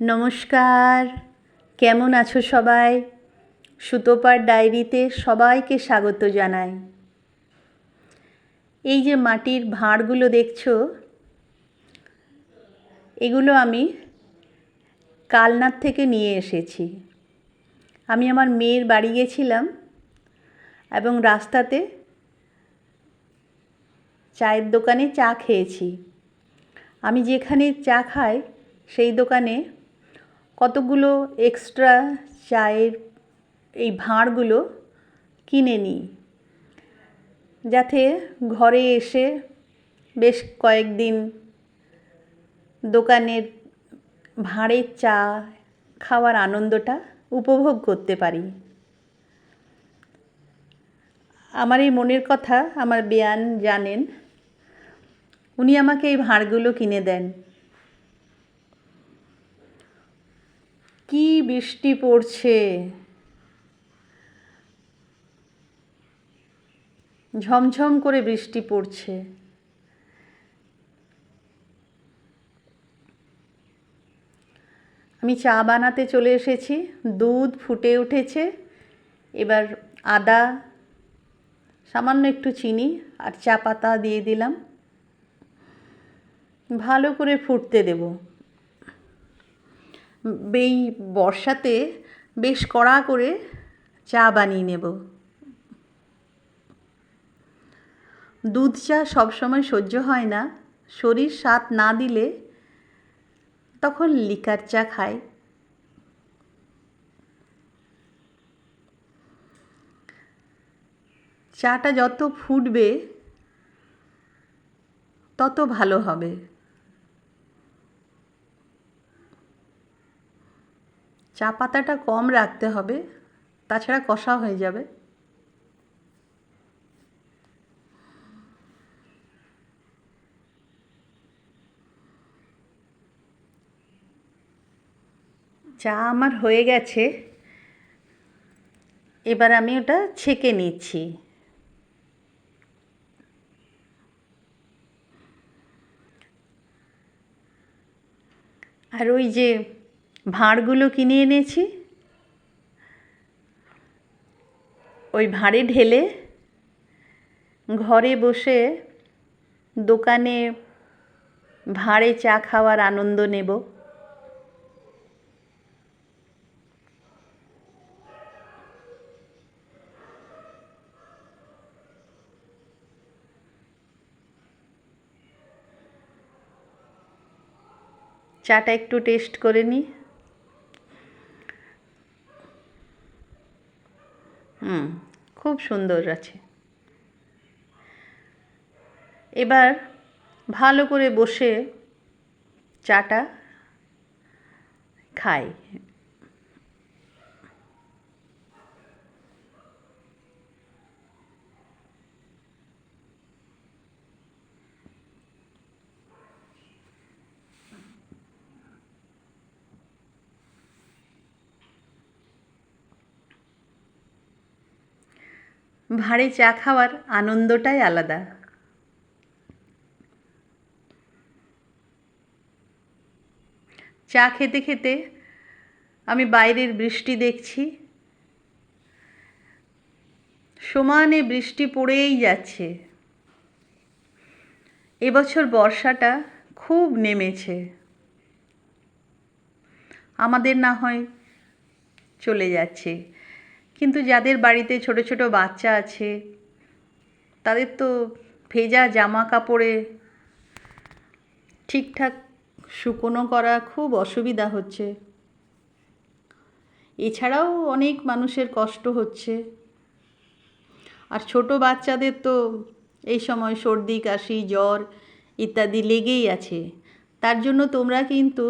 নমস্কার। কেমন আছো সবাই? সুতোপার ডায়েরিতে সবাইকে স্বাগত জানাই। এই যে মাটির ভাঁড়গুলো দেখছ, এগুলো আমি কালনার থেকে নিয়ে এসেছি। আমি আমার মেয়ের বাড়ি গেছিলাম এবং রাস্তাতে চায়ের দোকানে চা খেয়েছি। আমি যেখানে চা খাই, সেই দোকানে কতগুলো এক্সট্রা চায়ের এই ভাঁড়গুলো কিনে নিই। যাতে ঘরে এসে বেশ কয়েকদিন দোকানের ভাঁড়ের চা খাওয়ার আনন্দটা উপভোগ করতে পারি। আমার এই মনের কথা আমার বেয়ান জানেন, উনি আমাকে এই ভাঁড়গুলো কিনে দেন। কি বৃষ্টি পড়ছে? ঝমঝম করে বৃষ্টি পড়ছে। আমি চা বানাতে চলে এসেছি, দুধ ফুটে উঠেছে, এবার আদা, সামান্য একটু চিনি আর চা পাতা দিয়ে দিলাম। ভালো করে ফুটতে দেব। এই বর্ষাতে বেশ কড়া করে চা বানিয়ে নেব। দুধ চা সবসময় সহ্য হয় না। শরীর স্বাদ না দিলে তখন লিকার চা খায় চাটা যত ফুটবে, তত ভালো হবে। চা পাতাটা কম রাখতে হবে, তাছাড়া কষা হয়ে যাবে। চা আমার হয়ে গেছে। এবার আমি ওটা ছেঁকে নিচ্ছি। আর ওই যে ভাঁড়গুলো কিনে এনেছি। ওই ভাঁড়ে ঢেলে ঘরে বসে দোকানে ভাঁড়ে চা খাওয়ার আনন্দ নেব। চাটা একটু টেস্ট করে নিই। হুম খুব সুন্দর আছে। এবার ভালো করে বসে চাটা খাই। ভাঁড়ে চা খাওয়ার আনন্দটাই আলাদা। চা খেতে খেতে আমি বাইরের বৃষ্টি দেখছি। সমানে বৃষ্টি পড়েই যাচ্ছে। এবছর বর্ষাটা খুব নেমেছে। আমাদের না হয় চলে যাচ্ছে। কিন্তু যাদের বাড়িতে ছোট ছোট বাচ্চা আছে, তাদের তো ভেজা জামা কাপড়ে ঠিকঠাক শুকনো করা খুব অসুবিধা হচ্ছে। এছাড়াও অনেক মানুষের কষ্ট হচ্ছে। আর ছোট বাচ্চাদের তো এই সময় সর্দি, কাশি, জ্বর ইত্যাদি লেগেই আছে। তার জন্য তোমরা কিন্তু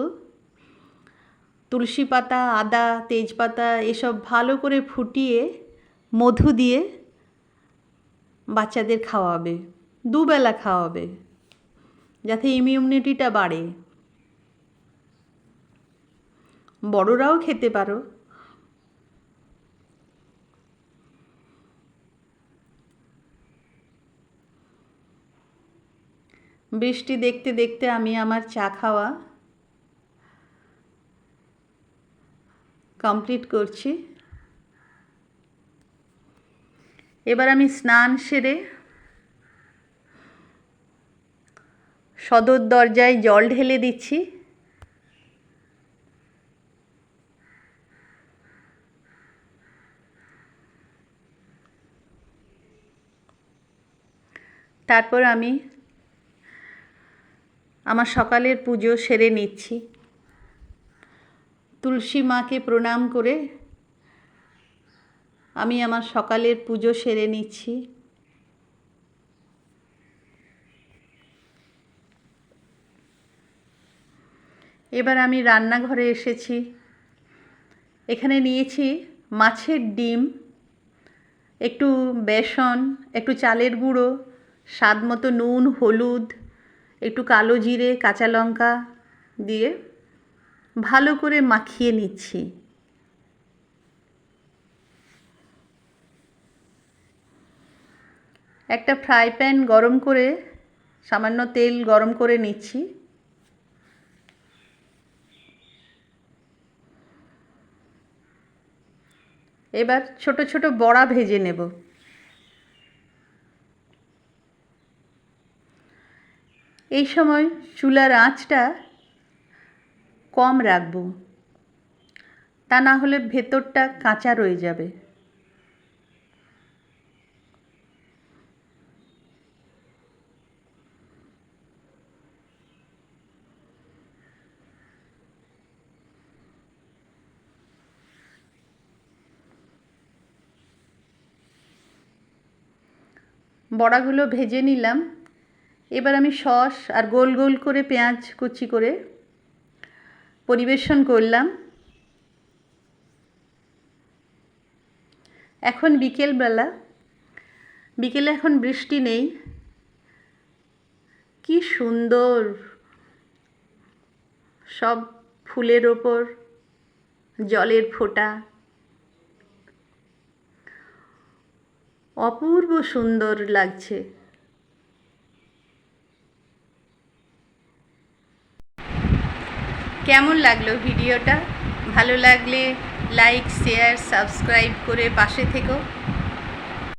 তুলসী পাতা, আদা, তেজপাতা এসব ভালো করে ফুটিয়ে, মধু দিয়ে বাচ্চাদের খাওয়াবে, দুবেলা খাওয়াবে, যাতে ইমিউনিটিটা বাড়ে। বড়রাও খেতে পারো। বৃষ্টি দেখতে দেখতে আমি আমার চা খাওয়া কমপ্লিট করছি। এবার আমি স্নান সেরে সদর দরজায় জল ঢেলে দিচ্ছি। তারপর আমি আমার সকালের পুজো সেরে নিচ্ছি। তুলসী মাকে প্রণাম করে আমি আমার সকালের পুজো সেরে নিচ্ছি। এবার আমি রান্নাঘরে এসেছি। এখানে নিয়েছি মাছের ডিম, একটু বেসন, একটু চালের গুঁড়ো স্বাদ মতো নুন, হলুদ, একটু কালো জিরে, কাঁচা লঙ্কা দিয়ে ভালো করে মাখিয়ে নিচ্ছি। একটা ফ্রাই প্যান গরম করে, সামান্য তেল গরম করে নিচ্ছি। এবার ছোট ছোট বড়া ভেজে নেব। এই সময় চুলার আঁচটা কম রাখব। তা না হলে ভেতরটা কাঁচা রয়ে যাবে। বড়াগুলো ভেজে নিলাম। এবার আমি সস আর গোল গোল করে পেঁয়াজ কুচি করে পরিবেশন করলাম। এখন বিকেলবেলা, বিকেলে এখন বৃষ্টি নেই। কি সুন্দর! সব ফুলের ওপর, জলের ফোঁটা। অপূর্ব সুন্দর লাগছে। কেমন লাগল ভিডিওটা? ভালো লাগলে লাইক শেয়ার সাবস্ক্রাইব করে পাশে থেকো।